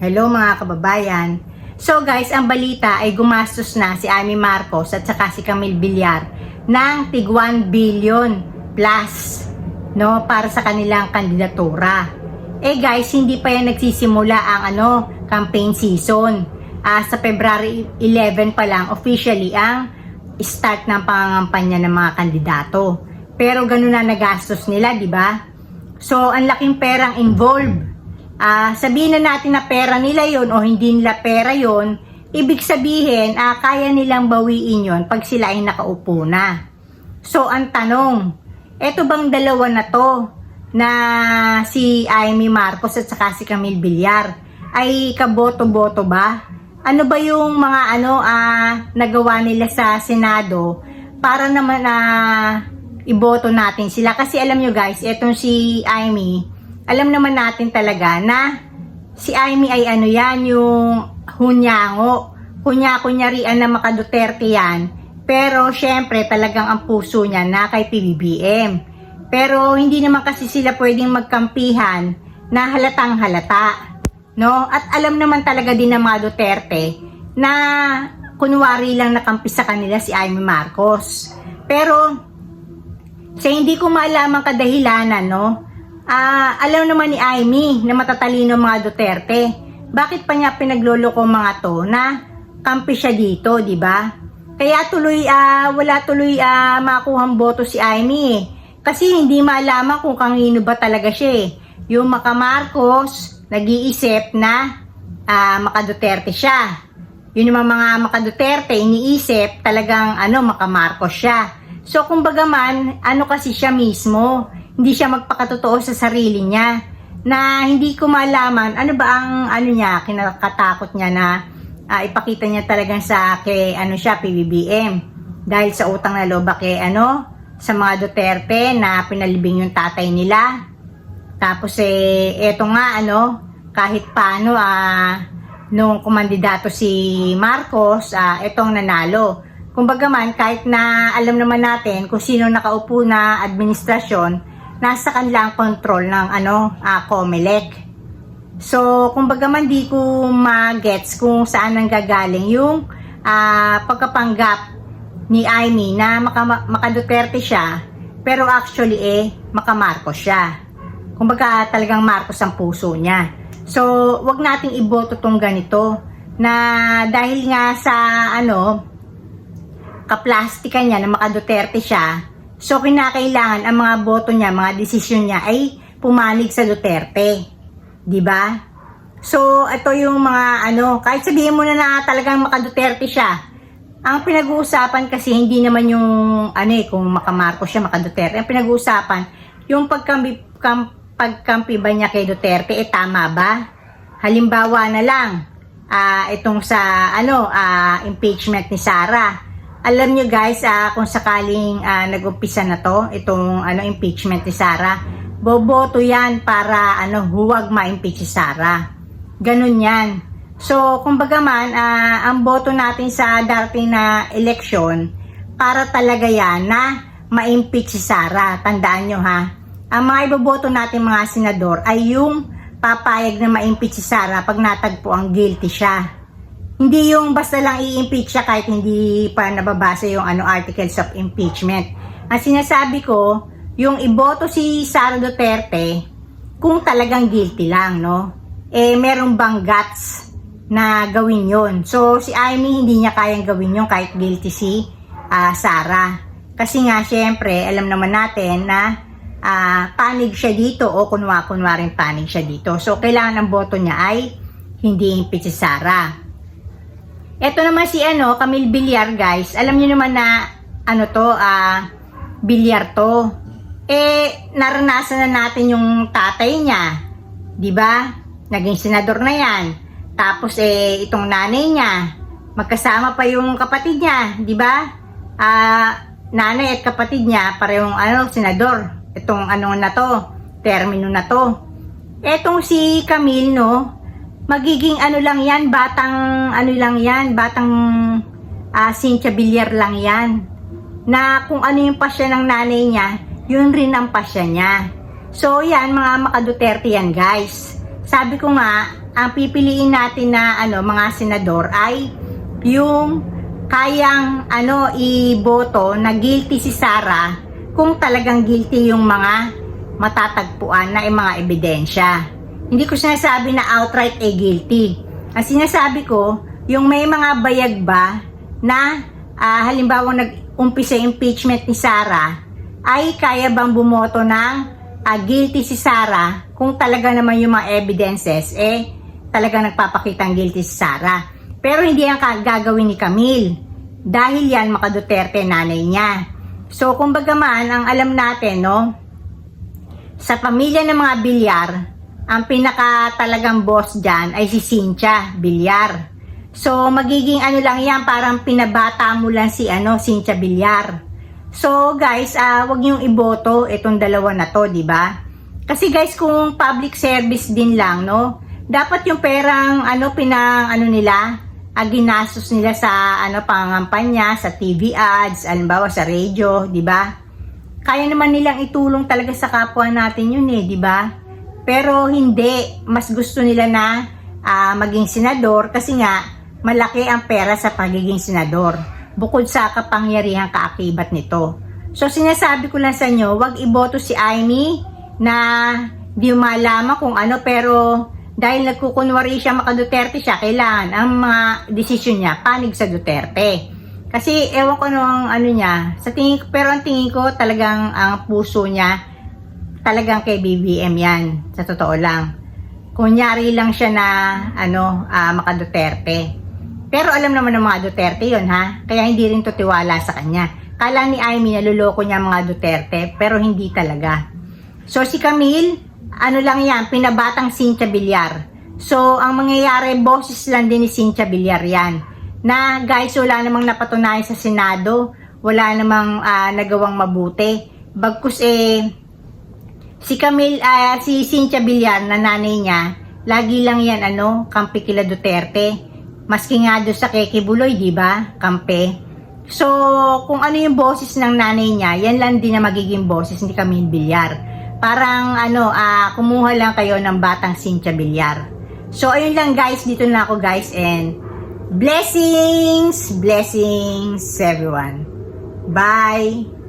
Hello mga kababayan. So guys, ang balita ay gumastos na si Amy Marcos at saka si Camille Villar ng tig 1 billion plus no para sa kanilang kandidatura. Eh guys, hindi pa yan nagsisimula ang ano, campaign season. Ah, sa February 11 pa lang officially ang start ng pangangampanya ng mga kandidato. Pero ganun na nagastos nila, di ba? So, ang laking perang involved. Ah, sabihin na natin na pera nila yon o hindi nila pera yon, ibig sabihin, ah, kaya nilang bawiin yon pag sila ay nakaupo na. So, ang tanong, eto bang dalawa na to na si Amy Marcos at saka si Camille Villar ay kaboto-boto ba? Ano ba yung mga ano ah, nagawa nila sa Senado para naman na iboto natin sila kasi alam nyo guys, etong si Amy, alam naman natin talaga na si Amy ay ano yan, yung hunyango. Hunya-kunyarian na maka Duterte yan. Pero syempre talagang ang puso niya na kay PBBM. Pero hindi naman kasi sila pwedeng magkampihan na halatang halata. No? At alam naman talaga din ng mga Duterte na kunwari lang nakampi sa kanila si Amy Marcos. Pero sa hindi ko maalamang kadahilanan, no? Ah, alam naman ni Amy na matatalino mga Duterte. Bakit pa niya pinagloloko mga to na kampi siya dito, di ba? Kaya tuloy ah wala tuloy ah makuhang boto si Amy eh. Kasi hindi malaman kung kanino ba talaga siya eh. Yung Maka Marcos, nag-iisip na ah Maka Duterte siya. Yun yung mga Maka Duterte, iniisip talagang ano Maka Marcos siya. So kumbaga man, ano kasi siya mismo, hindi siya magpakatotoo sa sarili niya na hindi ko malaman ano ba ang ano niya, kinakatakot niya na ah, ipakita niya talagang sa kay ano siya PBBM dahil sa utang na loob kay ano sa mga Duterte na pinalibing yung tatay nila. Tapos eh eto nga ano kahit paano ah nung kumandidato si Marcos, ah etong nanalo. Kumbaga man, kahit na alam naman natin kung sino nakaupo na administrasyon, nasa kanila ang control ng ano, ah, COMELEC. So, kumbaga man di ko magets kung saan nang gagaling yung ah, pagkapanggap ni Amy na maka, makaduterte siya, pero actually eh, makamarcos siya. Kumbaga talagang Marcos ang puso niya. So, wag nating iboto tong ganito na dahil nga sa ano, kaplastika niya na makaduterte siya, so kinakailangan ang mga boto niya, mga desisyon niya ay pumanig sa Duterte. 'Di ba? So, ito yung mga ano, kahit sabihin mo na na talagang makaduterte siya, ang pinag-uusapan kasi hindi naman yung ano eh, kung makamarko siya, makaduterte. Ang pinag-uusapan, yung pagkampi, kam, pagkampi ba niya kay Duterte, eh tama ba? Halimbawa na lang, ah itong sa ano, ah impeachment ni Sara alam nyo guys, ah, kung sakaling ah, nag-umpisa na to, itong ano, impeachment ni Sara, boboto yan para ano, huwag ma-impeach si Sara. Ganun yan. So, kumbaga man, ah, ang boto natin sa darating na eleksyon, para talaga yan na ma-impeach si Sara. Tandaan nyo ha. Ang mga iboboto natin mga senador ay yung papayag na ma-impeach si Sara pag natagpo ang guilty siya. Hindi yung basta lang i-impeach siya kahit hindi pa nababasa yung ano articles of impeachment. Ang sinasabi ko, yung iboto si Sara Duterte kung talagang guilty lang, no? Eh, meron bang guts na gawin yon So, si Amy hindi niya kayang gawin yon kahit guilty si ah, Sara. Kasi nga, syempre, alam naman natin na ah, panig siya dito o kunwa-kunwaring panig siya dito. So, kailangan ang boto niya ay hindi impeach si Sara. Ito naman si ano, Camille Villar guys. Alam niyo naman na ano to, ah, bilyar to. Eh, naranasan na natin yung tatay niya. 'Di ba? Naging senador na 'yan. Tapos eh itong nanay niya, magkasama pa yung kapatid niya, 'di ba? Ah, nanay at kapatid niya parehong ano, senador. Itong ano na to, termino na to. Etong si Camille no, magiging ano lang yan, batang ano lang yan, batang uh, Cynthia Villar lang yan. Na kung ano yung pasya ng nanay niya, yun rin ang pasya niya. So yan, mga makaduterte yan guys. sabi ko nga, ang pipiliin natin na ano, mga senador ay yung kayang ano iboto na guilty si Sara kung talagang guilty yung mga matatagpuan na yung mga ebidensya. Hindi ko sinasabi na outright eh guilty. Ang sinasabi ko, yung may mga bayag ba na ah, halimbawa nag-umpisa impeachment ni Sara, ay kaya bang bumoto ng ah, guilty si Sara kung talaga naman yung mga evidences eh talaga nagpapakitang guilty si Sara. Pero hindi yan gagawin ni Camille dahil yan maka Duterte nanay niya. So kumbaga man ang alam natin no sa pamilya ng mga bilyar, ang pinaka talagang boss dyan ay si Cynthia Bilyar. So, magiging ano lang yan, parang pinabata mo lang si ano, Cynthia Bilyar. So, guys, ah wag niyong iboto itong dalawa na to, di ba? Kasi guys, kung public service din lang, no? Dapat yung perang ano pinang ano nila, ah, ginastos nila sa ano pangampanya, sa TV ads, alimbawa sa radio, di ba? kaya naman nilang itulong talaga sa kapwa natin yun eh, di ba? Pero hindi, mas gusto nila na ah, maging senador kasi nga malaki ang pera sa pagiging senador bukod sa kapangyarihang kaakibat nito. So sinasabi ko lang sa inyo, wag iboto si Amy na di malaman kung ano pero dahil nagkukunwari siya maka Duterte siya, kailangan ang mga desisyon niya panig sa Duterte. Kasi ewan ko nung ano niya, sa tingin pero ang tingin ko talagang ang puso niya talagang kay BBM yan, sa totoo lang. Kunyari lang siya na ano, ah, maka. Pero alam naman ng mga Duterte yon ha, kaya hindi rin to tiwala sa kanya. Kala ni Amy naluloko niya mga Duterte, pero hindi talaga. So si Camille, ano lang yan, pinabatang Cynthia Villar. So ang mangyayari, boses lang din ni Cynthia Villar yan na guys wala namang napatunayan sa Senado, wala namang ah, nagawang mabuti. Bagkus eh si Camille ah, si Cynthia Villar na nanay niya, lagi lang yan ano, kampi kila Duterte. Maski nga doon sa Keke Buloy, di ba? Kampe. So, kung ano yung boses ng nanay niya, yan lang din na magiging boses ni Camille Villar. Parang ano, ah, kumuha lang kayo ng batang Cynthia Villar. So, ayun lang guys, dito na ako guys and Blessings! Blessings everyone. Bye!